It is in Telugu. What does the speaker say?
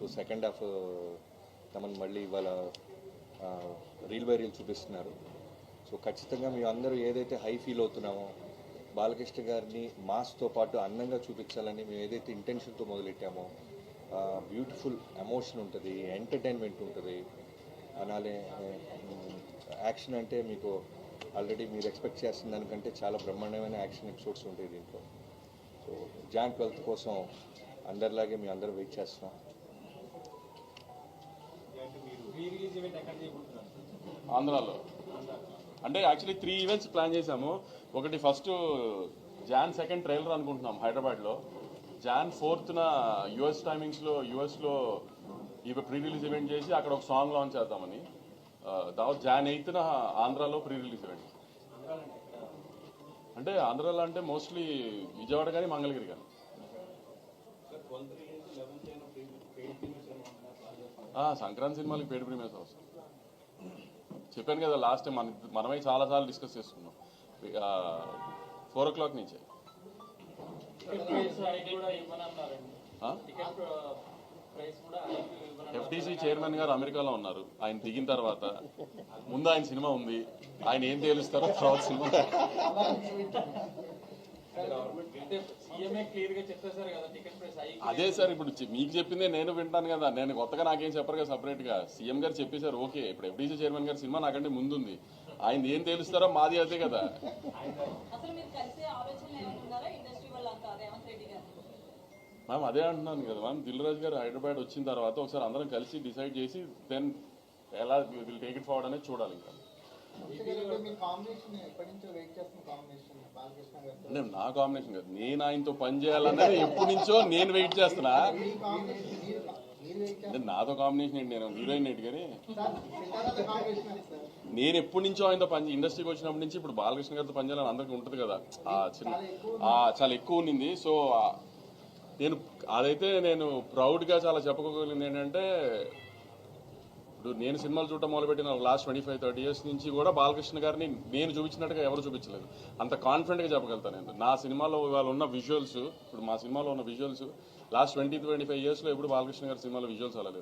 సో సెకండ్ హాఫ్ తమను మళ్ళీ ఇవాళ రీల్ బై రీల్ చూపిస్తున్నారు. సో ఖచ్చితంగా మేము అందరూ ఏదైతే హై ఫీల్ అవుతున్నామో బాలకృష్ణ గారిని మాస్తో పాటు అందంగా చూపించాలని మేము ఏదైతే ఇంటెన్షన్తో మొదలెట్టామో బ్యూటిఫుల్ ఎమోషన్ ఉంటుంది ఎంటర్టైన్మెంట్ ఉంటుంది. అలానే యాక్షన్ అంటే మీకు ఆల్రెడీ మీరు ఎక్స్పెక్ట్ చేస్తున్న దానికంటే చాలా బ్రహ్మాండమైన యాక్షన్ ఎపిసోడ్స్ ఉంటాయి దీంట్లో. సో జాన్ ట్వెల్త్ కోసం అందరిలాగే మేము అందరూ వెయిట్ చేస్తున్నాం. ఆంధ్రాలో. అంటే యాక్చువల్లీ త్రీ ఈవెంట్స్ ప్లాన్ చేశాము. ఒకటి ఫస్ట్ జాన్ సెకండ్ ట్రైలర్ అనుకుంటున్నాం హైదరాబాద్లో. జాన్ ఫోర్త్న యుఎస్ టైమింగ్స్లో యుఎస్లో ఇవి ప్రీ రిలీజ్ ఈవెంట్ చేసి అక్కడ ఒక సాంగ్ లాంచ్ చేద్దామని. తర్వాత జాన్ ఎయిత్న ఆంధ్రాలో ప్రీ రిలీజ్ ఈవెంట్ అంటే ఆంధ్రాలో అంటే మోస్ట్లీ విజయవాడ కానీ మంగళగిరి కానీ సంక్రాంతి సినిమాలకి పేరు ప్రీమియర్స్ అవసరం చెప్పాను కదా లాస్ట్ టైం మన మనమే చాలా సార్లు డిస్కస్ చేసుకున్నాం. ఫోర్ ఓ క్లాక్ నుంచే. ఎఫ్టీసీ చైర్మన్ గారు అమెరికాలో ఉన్నారు. ఆయన దిగిన తర్వాత. ముందు ఆయన సినిమా ఉంది. ఆయన ఏం తేలుస్తారో తర్వాత సినిమా. అదే సార్ ఇప్పుడు మీకు చెప్పిందే నేను వింటాను కదా. నేను కొత్తగా నాకేం చెప్పరు కదా సపరేట్గా సీఎం గారు చెప్పేశారు ఓకే. ఇప్పుడు ఎఫ్డీసీ చైర్మన్ గారి సినిమా నాకంటే ముందుంది. ఆయన ఏం తేలుస్తారో మాది అదే కదా. మ్యామ్ అదే అంటున్నాను కదా మ్యామ్. దిల్ రాజు గారు హైదరాబాద్ వచ్చిన తర్వాత ఒకసారి అందరం కలిసి డిసైడ్ చేసి దెన్ ఎలా విల్ టేక్ ఇట్ ఫార్వర్డ్ అనేది చూడాలి ఇంకా. నా కాంబినేషన్ కాదు. నేను ఆయనతో పని చేయాలన్నది ఎప్పటి నుంచో నేను వెయిట్ చేస్తున్నా. నాతో కాంబినేషన్ ఏంటి? నేను హీరోయిన్ ఏంటి కానీ? నేను ఎప్పటి నుంచో ఆయనతో పని ఇండస్ట్రీకి వచ్చినప్పటి నుంచి ఇప్పుడు బాలకృష్ణ గారితో పనిచేయాలని అందరికీ ఉంటుంది కదా. ఆ చిన్న ఆ చాలా ఎక్కువ ఉన్నింది సో నేను అదైతే నేను ప్రౌడ్గా చాలా చెప్పుకోగలిగింది ఏంటంటే ఇప్పుడు నేను సినిమాలు చూడటం మొదలుపెట్టిన last twenty five thirty years నుంచి కూడా బాలకృష్ణ గారిని నేను చూపించినట్టుగా ఎవరు చూపించలేదు. అంత కాన్ఫిడెంట్గా చెప్పగలుగుతాను నేను. నా సినిమాలో ఇవాళ ఉన్న విజువల్స్ ఇప్పుడు మా సినిమాలో ఉన్న visuals last twenty twenty five ఇయర్స్లో ఎప్పుడు బాలకృష్ణ గారి సినిమాలో విజువల్స్ అలా